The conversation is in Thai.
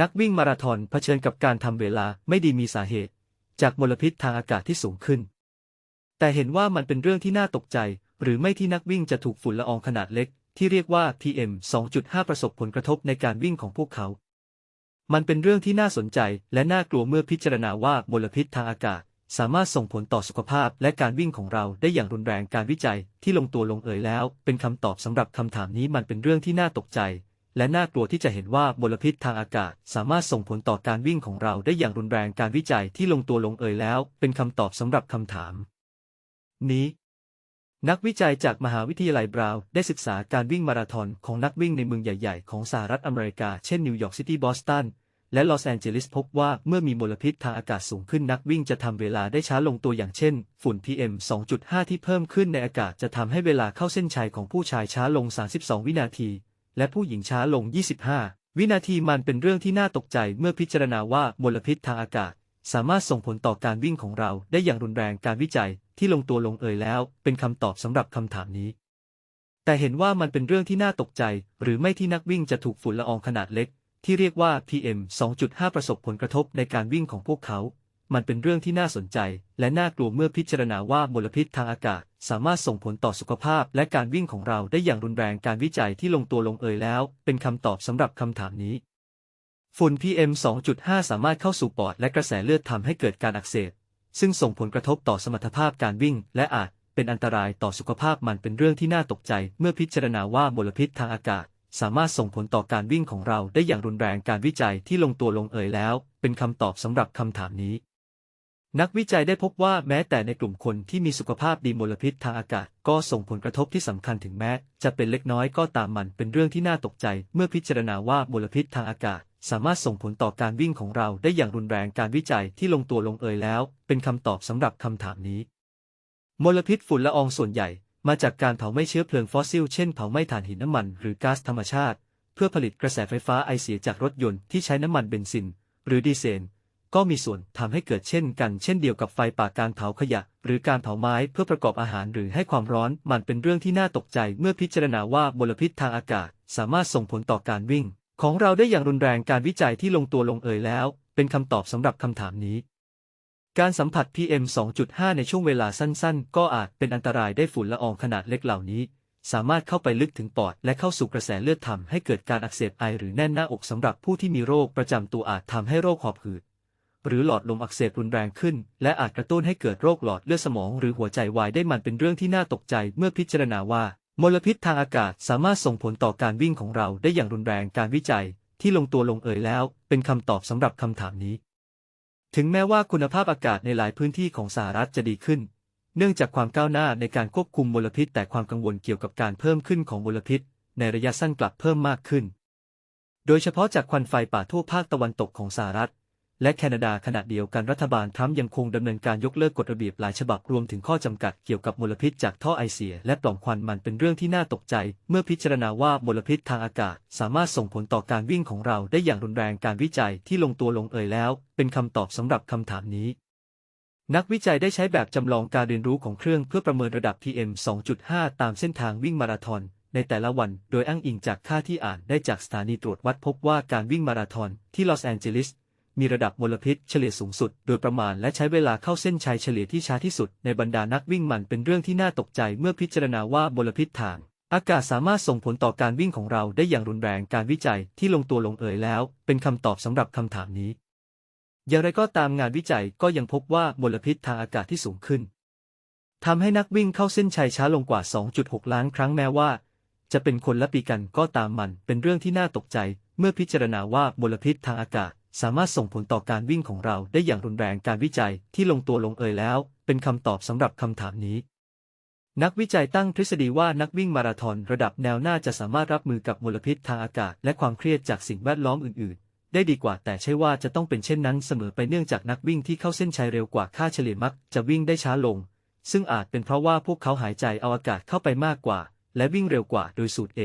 นักวิ่งมาราธอนเผชิญกับการทำเวลาไม่ดีมีสาเหตุ จากมลพิษทางอากาศที่สูงขึ้น แต่เห็นว่ามันเป็นเรื่องที่น่าตกใจ หรือไม่ที่นักวิ่งจะถูกฝุ่นละอองขนาดเล็ก ที่เรียกว่า PM 2.5 ประสบผลกระทบในการวิ่งของพวกเขา มันเป็นเรื่องที่น่าสนใจและน่ากลัวเมื่อพิจารณาว่ามลพิษทางอากาศ สามารถส่งผลต่อสุขภาพและการวิ่งของเราได้อย่างรุนแรงการวิจัยที่ลงตัวลงเอยแล้ว เป็นคำตอบสำหรับคำถามนี้มันเป็นเรื่องที่น่าตกใจ และน่ากลัวที่จะเห็นว่ามลพิษทางอากาศ สามารถส่งผลต่อการวิ่งของเราได้อย่างรุนแรงการวิจัยที่ลงตัวลงเอยแล้ว เป็นคำตอบสำหรับคำถาม นี้ นักวิจัยจากมหาวิทยาลัยบราวน์ได้ศึกษาการวิ่งมาราธอนของนักวิ่งในเมืองใหญ่ ๆ ของสหรัฐอเมริกา เช่นนิวยอร์กซิตี้บอสตันและลอสแอนเจลิสพบว่าเมื่อมีมลพิษทางอากาศสูงขึ้นนักวิ่งจะทำเวลาได้ช้าลงตัวอย่างเช่น ฝุ่น PM 2.5 ที่เพิ่มขึ้นในอากาศจะทำให้เวลาเข้าเส้นชัยของผู้ชายช้าลง 32 วินาที และผู้หญิงช้าลง 25 วินาทีมันเป็นเรื่องที่น่าตกใจเมื่อพิจารณาว่ามลพิษทางอากาศ สามารถส่งผลต่อการวิ่งของเราได้อย่างรุนแรงการวิจัยที่ลงตัวลงเอยแล้ว เป็นคำตอบสำหรับคำถามนี้ แต่เห็นว่ามันเป็นเรื่องที่น่าตกใจ หรือไม่ที่นักวิ่งจะถูกฝุ่นละอองขนาดเล็ก ที่เรียกว่า PM 2.5 ประสบผลกระทบในการวิ่งของพวกเขา มันเป็นเรื่องที่น่าสนใจ และน่ากลัวเมื่อพิจารณาว่ามลพิษทางอากาศ สามารถส่งผลต่อสุขภาพ และการวิ่งของเราได้อย่างรุนแรงการวิจัยที่ลงตัวลงเอยแล้ว เป็นคำตอบสำหรับคำถามนี้ฝุ่น PM 2.5 สามารถเข้าสู่ปอดและกระแสเลือดทำให้เกิดการอักเสบ ซึ่งส่งผลกระทบต่อสมรรถภาพการวิ่ง และอาจเป็นอันตรายต่อสุขภาพมันเป็นเรื่องที่น่าตกใจ เมื่อพิจารณาว่ามลพิษทางอากาศ สามารถส่งผลต่อการวิ่งของเราได้อย่างรุนแรงการวิจัยที่ลงตัวลงเอยแล้ว เป็นคำตอบสำหรับคำถามนี้ นักวิจัยได้พบว่าแม้แต่ในกลุ่มคนที่มีสุขภาพดีมลพิษทางอากาศ ก็ส่งผลกระทบที่สำคัญถึงแม้ จะเป็นเล็กน้อยก็ตามมันเป็นเรื่องที่น่าตกใจ เมื่อพิจารณาว่ามลพิษทางอากาศ สามารถส่งผลต่อการวิ่งของเราได้อย่างรุนแรงการวิจัยที่ลงตัวลงเอยแล้ว เป็นคำตอบสำหรับคำถามนี้ มลพิษฝุ่นละอองส่วนใหญ่ มาจากการเผาไหม้เชื้อเพลิงฟอสซิลเช่นเผาไหม้ถ่านหินน้ำมันหรือก๊าซธรรมชาติ เพื่อผลิตกระแสไฟฟ้าไอเสียจากรถยนต์ที่ใช้น้ำมันเบนซิน หรือดีเซล ก็มีส่วนทำให้เกิดเช่นกันเช่นเดียวกับไฟป่าการเผาขยะ หรือการเผาไม้เพื่อประกอบอาหารหรือให้ความร้อน มันเป็นเรื่องที่น่าตกใจเมื่อพิจารณาว่ามลพิษทางอากาศ สามารถส่งผลต่อการวิ่ง ของเราได้อย่างรุนแรงการวิจัยที่ลงตัวลงเอยแล้ว เป็นคำตอบสำหรับคำถามนี้ การสัมผัส PM 2.5 ในช่วงเวลาสั้นๆ ก็อาจเป็นอันตรายได้ฝุ่นละอองขนาดเล็กเหล่านี้ สามารถเข้าไปลึกถึงปอด และเข้าสู่กระแสเลือดทำให้เกิดการอักเสบไอหรือแน่นหน้าอกสำหรับผู้ที่มีโรคประจำตัวอาจทำให้โรคหอบหืด หรือหลอดลมอักเสบรุนแรงขึ้น และอาจกระตุ้นให้เกิดโรคหลอดเลือดสมองหรือหัวใจวายได้มันเป็นเรื่องที่น่าตกใจเมื่อพิจารณาว่า มลพิษทางอากาศสามารถส่งผลต่อการวิ่งของเราได้อย่างรุนแรงการวิจัย ที่ลงตัวลงเอยแล้ว เป็นคำตอบสำหรับคำถามนี้ ถึงแม้ว่าคุณภาพอากาศในหลายพื้นที่ของสหรัฐจะดีขึ้น เนื่องจากความก้าวหน้าในการควบคุมมลพิษ แต่ความกังวลเกี่ยวกับการเพิ่มขึ้นของมลพิษ ในระยะสั้นกลับเพิ่มมากขึ้น โดยเฉพาะจากควันไฟป่าทั่วภาคตะวันตกของสหรัฐ และแคนาดาขณะเดียวกันรัฐบาลทรัมป์ยังคงดำเนินการยกเลิกกฎระเบียบหลายฉบับรวมถึงข้อจำกัดเกี่ยวกับมลพิษจากท่อไอเสีย และปล่องควันมันเป็นเรื่องที่น่าตกใจ เมื่อพิจารณาว่ามลพิษทางอากาศ สามารถส่งผลต่อการวิ่งของเราได้อย่างรุนแรงการวิจัยที่ลงตัวลงเอยแล้ว เป็นคำตอบสำหรับคำถามนี้ นักวิจัยได้ใช้แบบจำลองการเรียนรู้ของเครื่องเพื่อประเมินระดับ PM 2.5 ตามเส้นทางวิ่งมาราธอนในแต่ละวันโดยอ้างอิงจากค่าที่อ่านได้จากสถานีตรวจวัดพบว่าการวิ่งมาราธอนที่ลอสแอนเจลิส มีระดับมลพิษเฉลี่ยสูงสุด โดยประมาณและใช้เวลาเข้าเส้นชัยเฉลี่ยที่ช้าที่สุดในบรรดานักวิ่งมันเป็นเรื่องที่น่าตกใจเมื่อพิจารณาว่ามลพิษทางอากาศสามารถส่งผลต่อการวิ่งของเราได้อย่างรุนแรงการวิจัยที่ลงตัวลงเอยแล้ว เป็นคำตอบสำหรับคำถามนี้ อย่างไรก็ตามงานวิจัยก็ยังพบว่ามลพิษทางอากาศที่สูงขึ้นทำให้นักวิ่งเข้าเส้นชัยช้าลงกว่า 2.6 ล้านครั้งแม้ว่า จะเป็นคนละปีกันก็ตามมันเป็นเรื่องที่น่าตกใจ เมื่อพิจารณาว่ามลพิษทางอากาศ สามารถส่งผลต่อการวิ่งของเราได้อย่างรุนแรงการวิจัยที่ลงตัวลงเอยแล้ว เป็นคำตอบสำหรับคำถามนี้ นักวิจัยตั้งทฤษฎีว่านักวิ่งมาราธอนระดับแนวหน้าจะสามารถรับมือกับมลพิษทางอากาศ และความเครียดจากสิ่งแวดล้อมอื่น ๆ ได้ดีกว่าแต่ใช่ว่าจะต้องเป็นเช่นนั้นเสมอไปเนื่องจากนักวิ่งที่เข้าเส้นชัยเร็วกว่าค่าเฉลี่ยมักจะวิ่งได้ช้าลง ซึ่งอาจเป็นเพราะว่าพวกเขาหายใจเอาอากาศเข้าไปมากกว่า และวิ่งเร็วกว่าโดยสูตร A